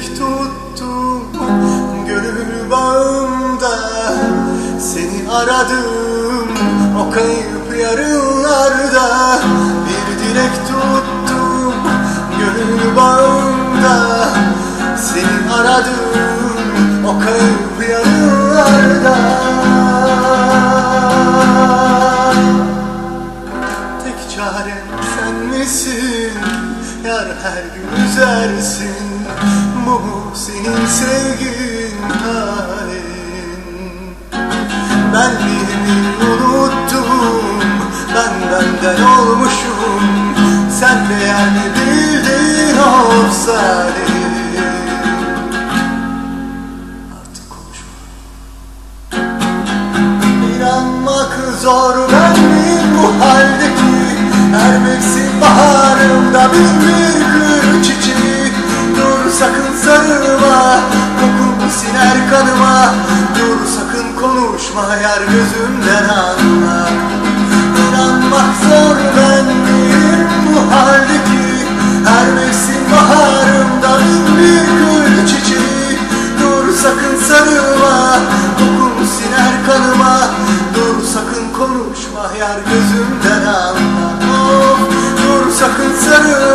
dilek tuttum Gönül bağımda Seni aradım O kayıp yarınlarda. Bir dilek tuttum Gönül bağımda Seni aradım O kayıp yarınlarda. Tek çarem sen misin? Yar her gün üzersin Bu senin sevgin halin. Benliğimi unuttum Ben benden olmuşum. Sen değer mi bildin konuşma. İnanmak zor ben miyim bu haldeki Her mevsim baharımda bin bir gül çiçeği? Dur sakın sarılma Kokunu siner kanıma. Dur sakın konuşma Yar gözümden anla. İnanmak zor ben miyim bu haldeki. Her mevsim baharımda bin bir gül çiçeği. Dur sakın sarılma Kokun siner kanıma. Dur sakın konuşma Yar gözümden anla. Of, Dur sakın sarılma